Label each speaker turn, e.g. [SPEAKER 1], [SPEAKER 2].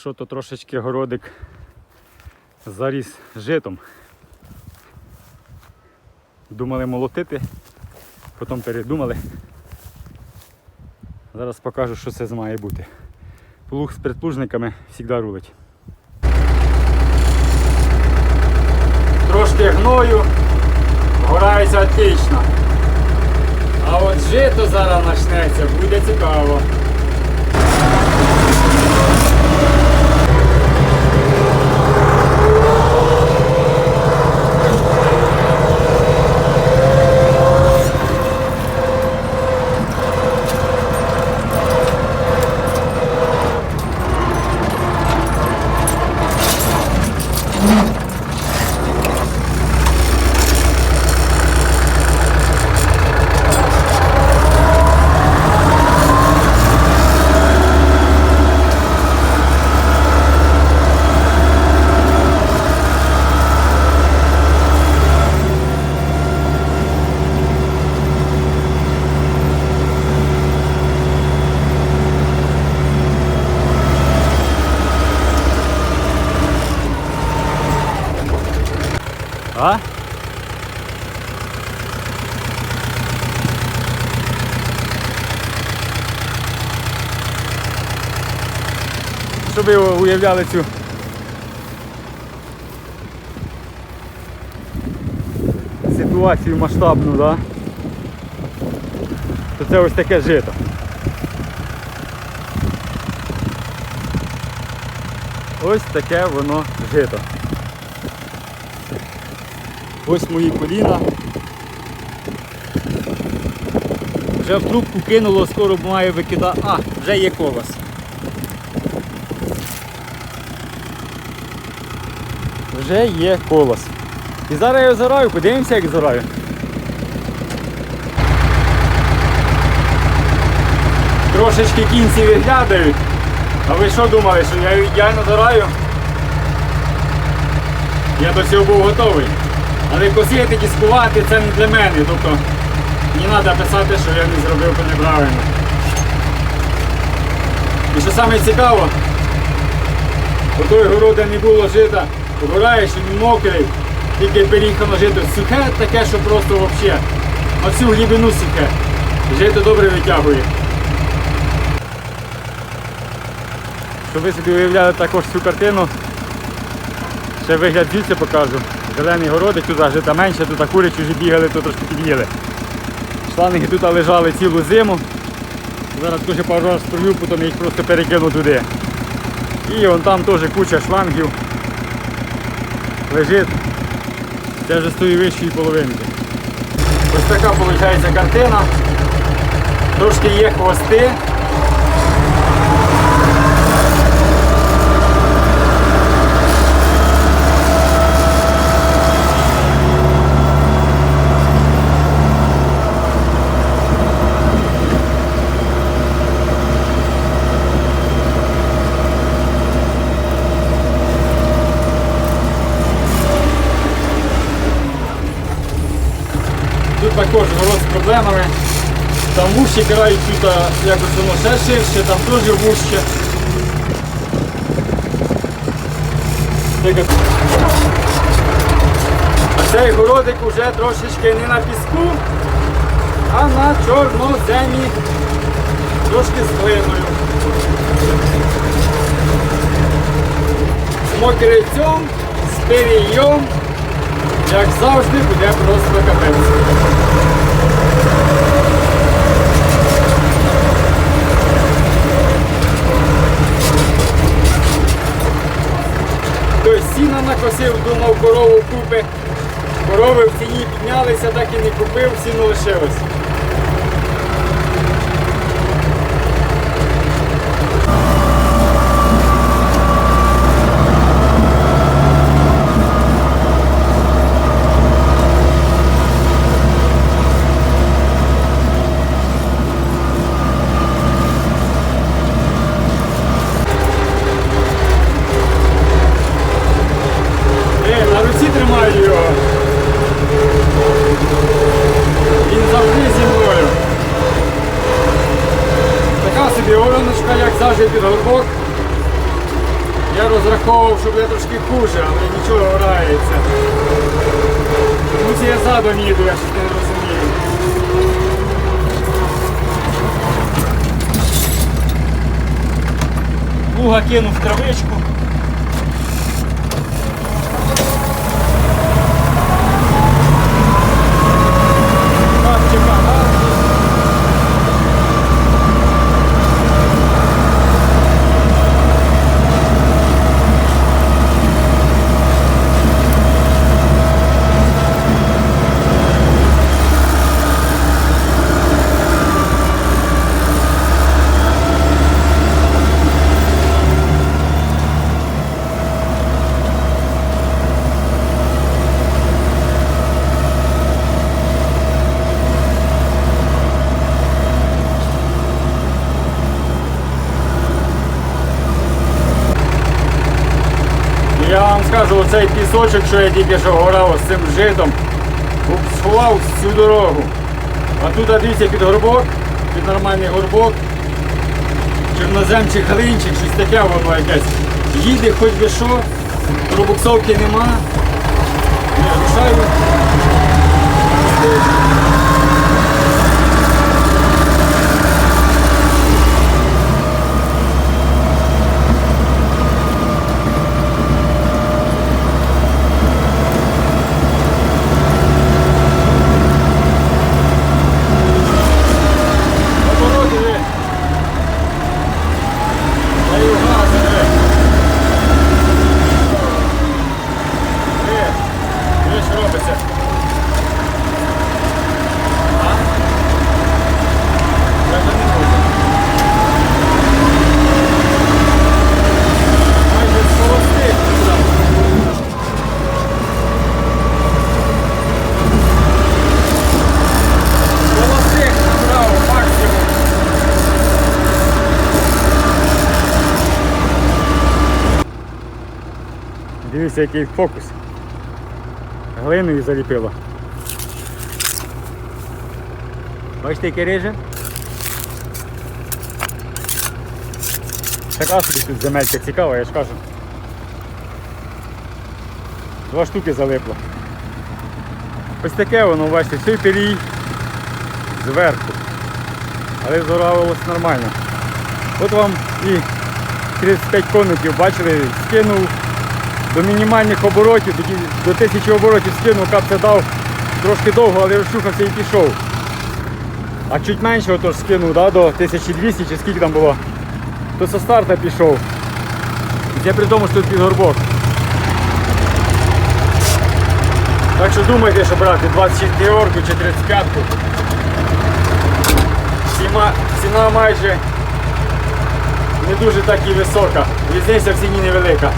[SPEAKER 1] що то трошечки городик заріс житом. Думали молотити, потім передумали. Зараз покажу, що це має бути. Плуг з предплужниками завжди рулить. Трошки гною, горається отлично. А от жито зараз почнеться, буде цікаво. Mm-hmm. А? Щоб ви уявляли цю ситуацію масштабну, да? то це ось таке жито. Ось таке воно жито. Ось мої коліна. Вже в трубку кинуло, скоро має викидати. А, вже є колос. Вже є колос. І зараз я зараю, подивимося, як зараю. Трошечки кінці виглядають. А ви що думали, що я ідеально зараю? Я до цього був готовий. Але косити, дискувати це не для мене. Тобто не треба писати, що я не зробив то неправильно. І що саме цікаво, у той город, де не було жита, вибираєш, він мокрий, тільки переїхало жито сухе, таке, що просто взагалі на всю глибину сухе. Жито добре витягує. Щоб ви собі уявляли також цю картину, ще вигляд звідси покажу. Зелений городик, тут жита менше, тут курячі вже бігали, тут трошки під'їли. Шланги тут лежали цілу зиму. Зараз теж пару раз провів, потім їх просто перекину туди. І вон там теж куча шлангів лежить. Це вже з тої вищої половинки. Ось така виходить картина. Трошки є хвости. Тут також город. Там вущі кирають тут якось воно ще ширше, там теж. А цей городик уже трошечки не на піску, а на чорноземі, трошки з глиною. З мокрицем, з перійом, як завжди, буде просто капець. Сіна думав корову купи. Корови в ціні піднялися, так і не купив, ціну лишилось. Піоночка, як завжди під горбок. Я розраховував, що буде трошки хуже, але нічого грається. Тут я задом їду, я щось не розумію. Луга кинув травичку. Я вам скажу, оцей пісочок, що я тільки що горав з цим житом, сховав всю дорогу. А тут, дивіться, під горбок, під нормальний горбок, чорнозем чи глинчик, щось таке воно якесь. Їде хоч би що, пробуксовки нема. Не рушаю. Обороти ви. Даю газ, ви. Ви. Ви що робиться? А? Я вже не можу. Майже з холостих туди. Холостих набрав максимум. Дивіться, який фокус. Глиною заліпило. Бачите, яке реже? Така собі тут земелька цікава, я ж кажу. Два штуки залипло. Ось таке воно, бачите, цей пирій зверху. Але зоравилось нормально. От вам і 35 конників, бачили, скинув до мінімальних оборотів, до 1000 оборотів скинув, капця дав трошки довго, але розчухався і пішов. А чуть менше отож скинув да, до 1200 чи скільки там було, то со старта пішов. Це при тому, що тут під горбок. Так що думайте, що брати 24 орку чи 35-ку. Ціна, ціна майже не дуже так і висока. Різниця в ціні невелика.